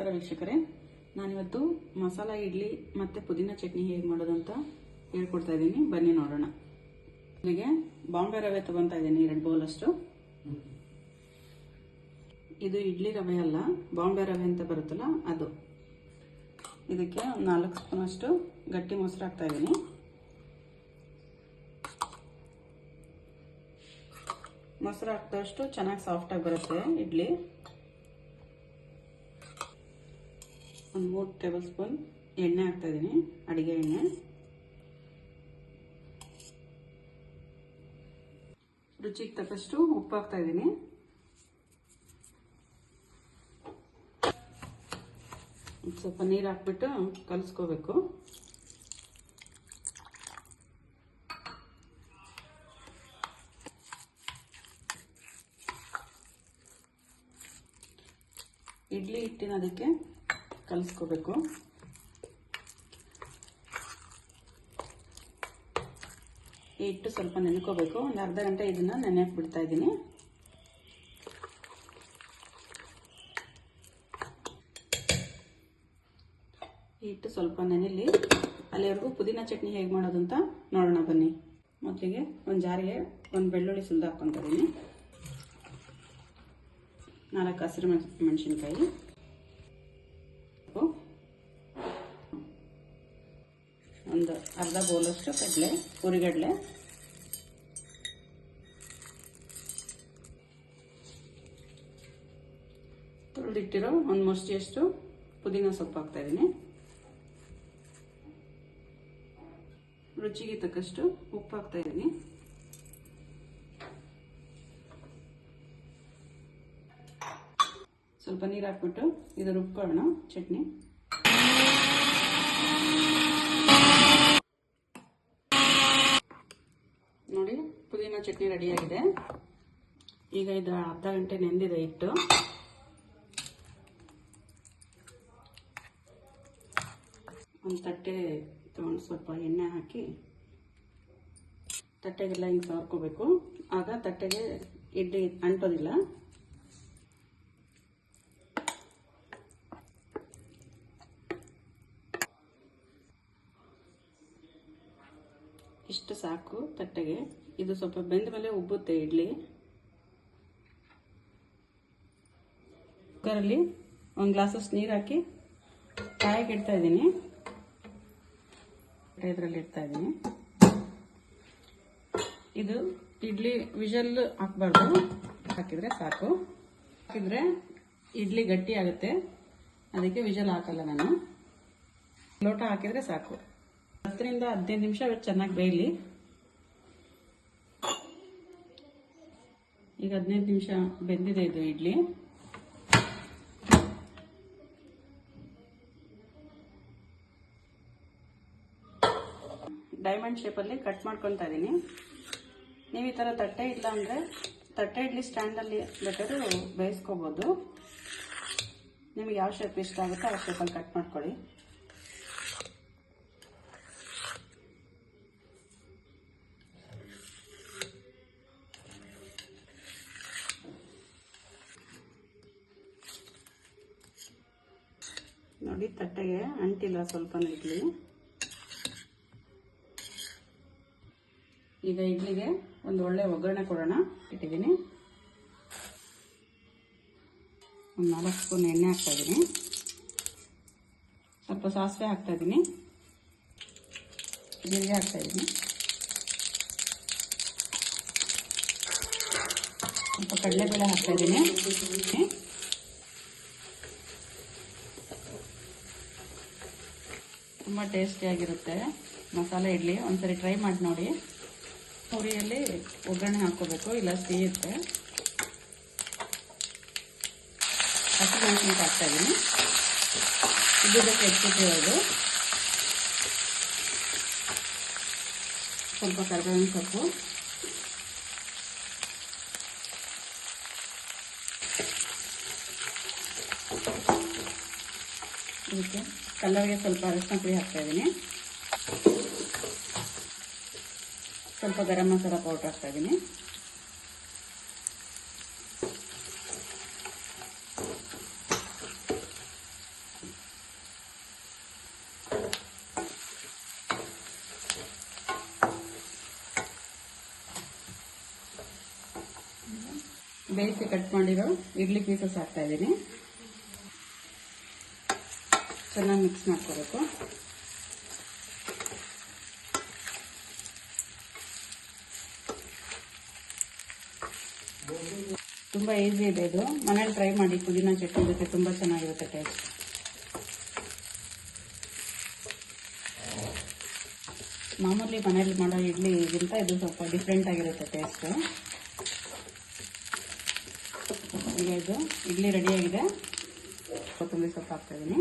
ನಮಸ್ಕಾರ ವೀಕ್ಷಕರೇ. ನಾನಿವತ್ತು ಮಸಾಲ ಇಡ್ಲಿ ಮತ್ತು ಪುದೀನ ಚಟ್ನಿ ಹೇಗೆ ಮಾಡೋದು ಅಂತ ಹೇಳ್ಕೊಡ್ತಾ ಇದ್ದೀನಿ. ಬನ್ನಿ ನೋಡೋಣ. ನನಗೆ ಬಾಂಬೆ ರವೆ ತಗೊತಾ ಇದ್ದೀನಿ ಎರಡು ಬೌಲಷ್ಟು ಇದು ಇಡ್ಲಿ ರವೆ ಅಲ್ಲ, ಬಾಂಬೆ ರವೆ ಅಂತ ಬರುತ್ತಲ್ಲ ಅದು. ಇದಕ್ಕೆ ನಾಲ್ಕು ನಾಲ್ಕು ಸ್ಪೂನಷ್ಟು ಗಟ್ಟಿ ಮೊಸರು ಹಾಕ್ತಾ ಇದ್ದೀನಿ. ಮೊಸರು ಹಾಕ್ತಷ್ಟು ಚೆನ್ನಾಗಿ ಸಾಫ್ಟಾಗಿ ಬರುತ್ತೆ ಇಡ್ಲಿ. ಒಂದು ಮೂರು ಟೇಬಲ್ ಸ್ಪೂನ್ ಎಣ್ಣೆ ಹಾಕ್ತಾಯಿದ್ದೀನಿ ಅಡುಗೆ ಎಣ್ಣೆ. ರುಚಿಗೆ ತಕ್ಕಷ್ಟು ಉಪ್ಪು ಹಾಕ್ತಾಯಿದ್ದೀನಿ ಸ್ವಲ್ಪ ನೀರು ಹಾಕ್ಬಿಟ್ಟು ಕಲಿಸ್ಕೋಬೇಕು. ಇಡ್ಲಿ ಹಿಟ್ಟಿನ ಅದಕ್ಕೆ ಕಲಿಸ್ಕೋಬೇಕು. ಇಟ್ಟು ಸ್ವಲ್ಪ ನೆನ್ಕೋಬೇಕು. ಒಂದು ಅರ್ಧ ಗಂಟೆ ಇದನ್ನು ನೆನೆಯಕ್ಕೆ ಬಿಡ್ತಾ ಇದ್ದೀನಿ. ಈ ಹಿಟ್ಟು ಸ್ವಲ್ಪ ನೆನೆಲಿ, ಅಲ್ಲಿವರೆಗೂ ಪುದೀನ ಚಟ್ನಿ ಹೇಗೆ ಮಾಡೋದು ಅಂತ ನೋಡೋಣ ಬನ್ನಿ. ಮೊದಲಿಗೆ ಒಂದು ಜಾರಿಗೆ ಒಂದು ಬೆಳ್ಳುಳ್ಳಿ ಸುಲಿದು ಹಾಕ್ಕೊತಾ ಇದ್ದೀನಿ ನಾಲ್ಕು ಹಸಿರು ಮೆಣಸಿನ್ಕಾಯಿ. ಅರ್ಧ ಬೌಲಷ್ಟು ಕಡಲೆ ಹುರಿಗಡಲೆ ತುಳಿದಿಟ್ಟಿರೋ ಒಂದು ಮುಷ್ಟಿಯಷ್ಟು ಪುದೀನ ಸೊಪ್ಪು ಹಾಕ್ತಾ ಇದ್ದೀನಿ. ರುಚಿಗೆ ತಕ್ಕಷ್ಟು ಉಪ್ಪು ಹಾಕ್ತಾ ಇದ್ದೀನಿ. ಸ್ವಲ್ಪ ನೀರು ಹಾಕ್ಬಿಟ್ಟು ಇದು ರುಬ್ಕೊಳ್ಳೋಣ ಚಟ್ನಿ ನೋಡಿ ಪುದೀನ ಚಟ್ನಿ ರೆಡಿಯಾಗಿದೆ. ಈಗ ಇದು ಅರ್ಧ ಗಂಟೆ ನೆಂದಿದೆ ಹಿಟ್ಟು. ಒಂದು ತಟ್ಟೆ ತೊಗೊಂಡು ಸ್ವಲ್ಪ ಎಣ್ಣೆ ಹಾಕಿ ತಟ್ಟೆಗೆಲ್ಲ ಹಿಂಗೆ ಸಾರ್ಕೋಬೇಕು. ಆಗ ತಟ್ಟೆಗೆ ಇಡ್ಲಿ ಅಂಟೋದಿಲ್ಲ. ಇಷ್ಟು ಸಾಕು ತಟ್ಟೆಗೆ. ಇದು ಸ್ವಲ್ಪ ಬೆಂದ ಮೇಲೆ ಉಬ್ಬುತ್ತೆ ಇಡ್ಲಿ. ಕುಕ್ಕರಲ್ಲಿ ಒಂದು ಗ್ಲಾಸಸ್ ನೀರು ಹಾಕಿ ಕಾಯಕ್ಕೆ ಇಡ್ತಾ ಇದ್ದೀನಿ. ಇದರಲ್ಲಿ ಇಡ್ತಾ ಇದ್ದೀನಿ. ಇದು ಇಡ್ಲಿ ವಿಜಲ್ ಹಾಕ್ಬಾರ್ದು. ಹಾಕಿದ್ರೆ ಸಾಕು. ಹಾಕಿದ್ರೆ ಇಡ್ಲಿ ಗಟ್ಟಿ ಆಗುತ್ತೆ. ಅದಕ್ಕೆ ವಿಜಲ್ ಹಾಕಲ್ಲ ನಾನು. ಲೋಟ ಹಾಕಿದ್ರೆ ಸಾಕು. ಹತ್ತರಿಂದ ಹದಿನೈದು ನಿಮಿಷ ಚೆನ್ನಾಗಿ ಬೇಯಲಿ. ಈಗ ಹದಿನೈದು ನಿಮಿಷ ಬೆಂದಿದೆ ಇದು ಇಡ್ಲಿ. ಡೈಮಂಡ್ ಶೇಪಲ್ಲಿ ಕಟ್ ಮಾಡ್ಕೊತಾ ಇದ್ದೀನಿ ನೀವು ಈ ಥರ ತಟ್ಟೆ ಇಲ್ಲ ಅಂದರೆ ತಟ್ಟೆ ಇಡ್ಲಿ ಸ್ಟ್ಯಾಂಡಲ್ಲಿ ಬೇಕಾದ್ರೂ ಬೇಯಿಸ್ಕೋಬೋದು. ನಿಮಗೆ ಯಾವ ಶೇಪ್ ಇಷ್ಟ ಆಗುತ್ತೋ ಆ ಶೇಪಲ್ಲಿ ಕಟ್ ಮಾಡ್ಕೊಳ್ಳಿ. ನೋಡಿ, ತಟ್ಟೆಗೆ ಅಂಟಿಲ್ಲ ಸ್ವಲ್ಪ ಇಡ್ಲಿ. ಈಗ ಇಡ್ಲಿಗೆ ಒಂದು ಒಳ್ಳೆ ಒಗ್ಗರಣೆ ಕೊಡೋಣ. ಇಟ್ಟಿದ್ದೀನಿ. ಒಂದು ನಾಲ್ಕು ಸ್ಪೂನ್ ಎಣ್ಣೆ ಹಾಕ್ತಾ ಇದ್ದೀನಿ. ಸ್ವಲ್ಪ ಸಾಸಿವೆ ಹಾಕ್ತಾ ಇದ್ದೀನಿ. ಜೀರಿಗೆ ಹಾಕ್ತಾ ಇದ್ದೀನಿ. ಸ್ವಲ್ಪ ಕಡಲೆಬೇಳೆ ಹಾಕ್ತಾ ಇದ್ದೀನಿ. ತುಂಬ ಟೇಸ್ಟಿಯಾಗಿರುತ್ತೆ ಮಸಾಲೆ, ಇಡ್ಲಿ, ಒಂದ್ಸರಿ ಟ್ರೈ ಮಾಡಿ ನೋಡಿ. ಪುರಿಯಲ್ಲಿ ಒಗ್ಗರಣೆ ಹಾಕೋಬೇಕು ಇಲ್ಲ ಸಿಹಿರುತ್ತೆ ಹಸಿಮೆಣಸಿನ್ಕಾಯಿ ಹಾಕ್ತಾ ಇದ್ದೀನಿ. ಇದಕ್ಕೆ ಹೆಚ್ಚಿಟ್ಟಿರೋದು ಸ್ವಲ್ಪ ಕರ್ಬೇವಿನ ಸೊಪ್ಪು. ಇದಕ್ಕೆ ಕಲ್ಲರ್ಗೆ ಸ್ವಲ್ಪ ಅರಿಶಿನ ಪುಡಿ ಹಾಕ್ತಾಯಿದ್ದೀನಿ ಸ್ವಲ್ಪ ಗರಂ ಮಸಾಲ ಪೌಡ್ರ್ ಹಾಕ್ತಾಯಿದ್ದೀನಿ ಬೇಯಿಸಿ ಕಟ್ ಮಾಡಿರೋ ಇಡ್ಲಿ ಪೀಸಸ್ ಹಾಕ್ತಾ ಇದ್ದೀನಿ. ಚೆನ್ನಾಗಿ ಮಿಕ್ಸ್ ಮಾಡ್ಕೋಬೇಕು. ತುಂಬ ಈಸಿ ಇದೆ ಇದು. ಮನೇಲಿ ಟ್ರೈ ಮಾಡಿ, ಪುದೀನ ಚಟ್ನಿ ಜೊತೆ ತುಂಬ ಚೆನ್ನಾಗಿರುತ್ತೆ ಟೇಸ್ಟ್ ಮಾಮೂಲಿ ಮನೇಲಿ ಮಾಡೋ ಇಡ್ಲಿಗಿಂತ ಇದು ಸ್ವಲ್ಪ ಡಿಫ್ರೆಂಟ್ ಆಗಿರುತ್ತೆ ಟೇಸ್ಟ್ ಈಗ ಇದು, ಇಡ್ಲಿ ರೆಡಿಯಾಗಿದೆ ಕೊತ್ತಂಬರಿ ಸೊಪ್ಪು ಹಾಕ್ತಾ ಇದ್ದೀನಿ.